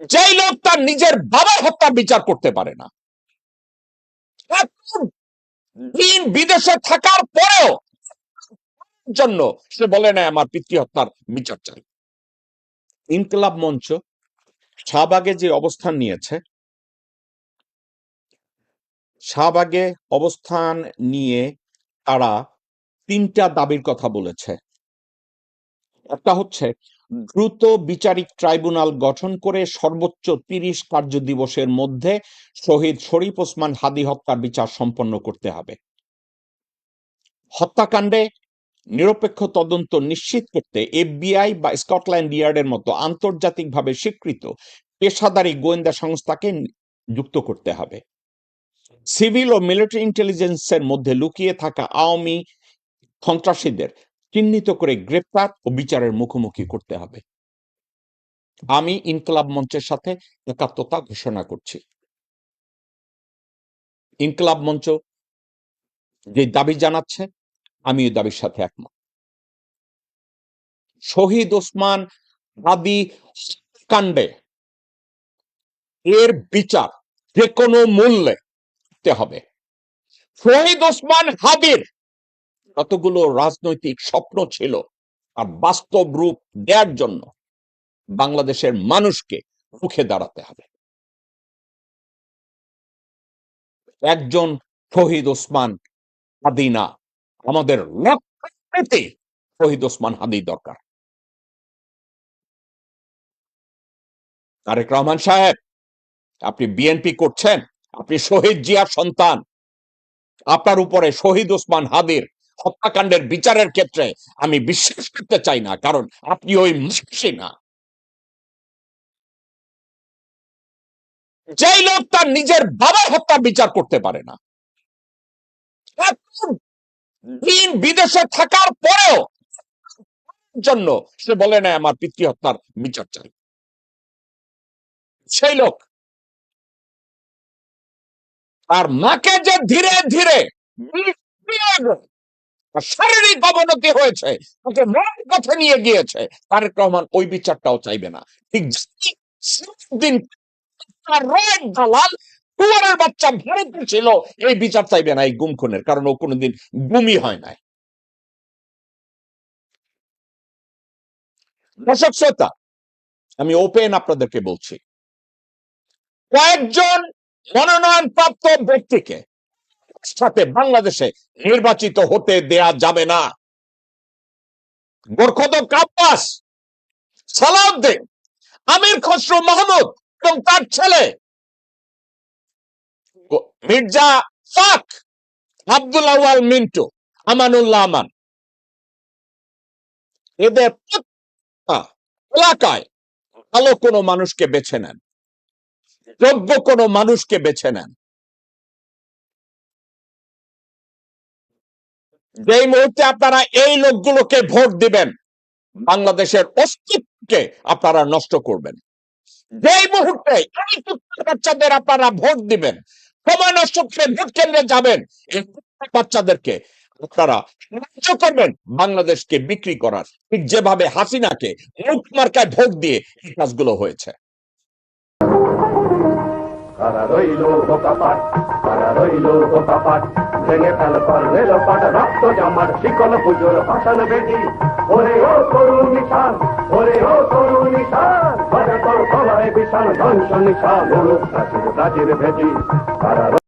যেই লোক তার নিজের বাবার হত্যার বিচার করতে পারে না। দিন বিদেশে থাকার পরেও জন্য সে বলে না আমার পিতৃ হত্যার বিচার চাই। ইনকলাব মঞ্চ শাহবাগে যে অবস্থান নিয়েছে, শাহবাগে অবস্থান নিয়ে তারা তিনটা দাবির কথা বলেছে। একটা হচ্ছে দ্রুত বিচারিক ট্রাইব্যুনাল গঠন করে সর্বোচ্চ তিরিশ কার্য দিবসের মধ্যে শহীদ শরীফ ওসমান হাদি হত্যার বিচার সম্পন্ন করতে হবে। হত্যাকাণ্ডে নিরপেক্ষ তদন্ত নিশ্চিত করতে এফবিআই বা স্কটল্যান্ড ইয়ার্ডের মতো আন্তর্জাতিকভাবে স্বীকৃত পেশাদারী গোয়েন্দা সংস্থাকে যুক্ত করতে হবে। সিভিল ও মিলিটারি ইন্টেলিজেন্সের মধ্যে লুকিয়ে থাকা আওয়ামী সন্ত্রাসীদের চিহ্নিত করে গ্রেপ্তার ও বিচারের মুখোমুখি করতে হবে। আমি ইনকলাব মঞ্চের সাথে একাত্মতা ঘোষণা করছি। ইনকলাব মঞ্চ যে দাবি জানাচ্ছে, আমি ওই দাবির সাথে একমত। শহীদ ওসমান আদি কাণ্ডে এর বিচার যে কোনো মূল্যে হবে। শহীদ ওসমান হাদির কতগুলো রাজনৈতিক স্বপ্ন ছিল আর বাস্তব রূপ দেওয়ার জন্য বাংলাদেশের মানুষকে রুখে দাঁড়াতে হবে। একজন শহীদ ওসমান হাদি না, আমাদের লক্ষ্যে শহীদ ওসমান হাদি দরকার। তারেক রহমান সাহেব, আপনি বিএনপি করছেন, আপনি শহীদ জিয়ার সন্তান, আপনার উপরে শহীদ ওসমান হাদির হত্যাকাণ্ডের বিচারের ক্ষেত্রে আমি বিশ্বাস করতে চাই না, কারণ আপনি ওই মানুষই না। যেই লোক তার নিজের বাবার হত্যার বিচার করতে পারে না। দিন বিদেশে থাকার পরেও জন্য সে বলে না আমার পিতৃ হত্যার বিচার চাই। সেই লোক আর মাকে যে ধীরে ধীরে শারীরিক অবনতি হয়েছে? তাকে মরার পথে নিয়ে গিয়েছে। তারেক রহমান ওই বিচারটাও চাইবে না। ঠিক দিন দালাল, কুয়ারের বাচ্চা ভারতে ছিল, এই বিচার চাইবে না এই গুম খুনের কারণ ও কোনোদিন গুমই হয় নাই। দর্শক শ্রোতা, আমি ওপেন আপনাদেরকে বলছি। কয়েকজন মনোনয়ন প্রাপ্ত ব্যক্তিকে সাথে বাংলাদেশে নির্বাচিত হতে দেয়া যাবে না। গোরখদ কাব্বাস, সালাউদ্দিন, আমির খসরু মাহমুদ এবং তার ছেলে মির্জা ফাক, আব্দুল আওয়াল মিন্টু, আমানুল্লাহ আমান। এদের এলাকায় ভালো কোনো মানুষকে বেছে নেন যোগ্য কোনো মানুষকে বেছে নেন। যেই মুহূর্তে আপনারা এই লোকগুলোকে ভোট দিবেন, বাংলাদেশের অস্তিত্বকে আপনারা নষ্ট করবেন। যেই মুহূর্তে এই বাচ্চাদের আপনারা ভোট দিবেন, সময় নষ্ট করে ভোট কেন্দ্রে যাবেন বাচ্চাদেরকে আপনারা সাহায্য করবেন বাংলাদেশকে বিক্রি করার। ঠিক যেভাবে হাসিনাকে মুখ মার্কায় ভোট দিয়ে এই কাজগুলো হয়েছে। কারা রইল বোকাপাট কারা রইল বোকাপাট ভেঙে ফেল কর রেল পাট রক্ত জামার শিকল পুজোর ভাষণ বেটি ওরে ও তরুণ নিশান, ওরে ও তরুণ নিশান বাজা তোর গলায় বিশাল ধ্বংস নিশান রাজির ভেটি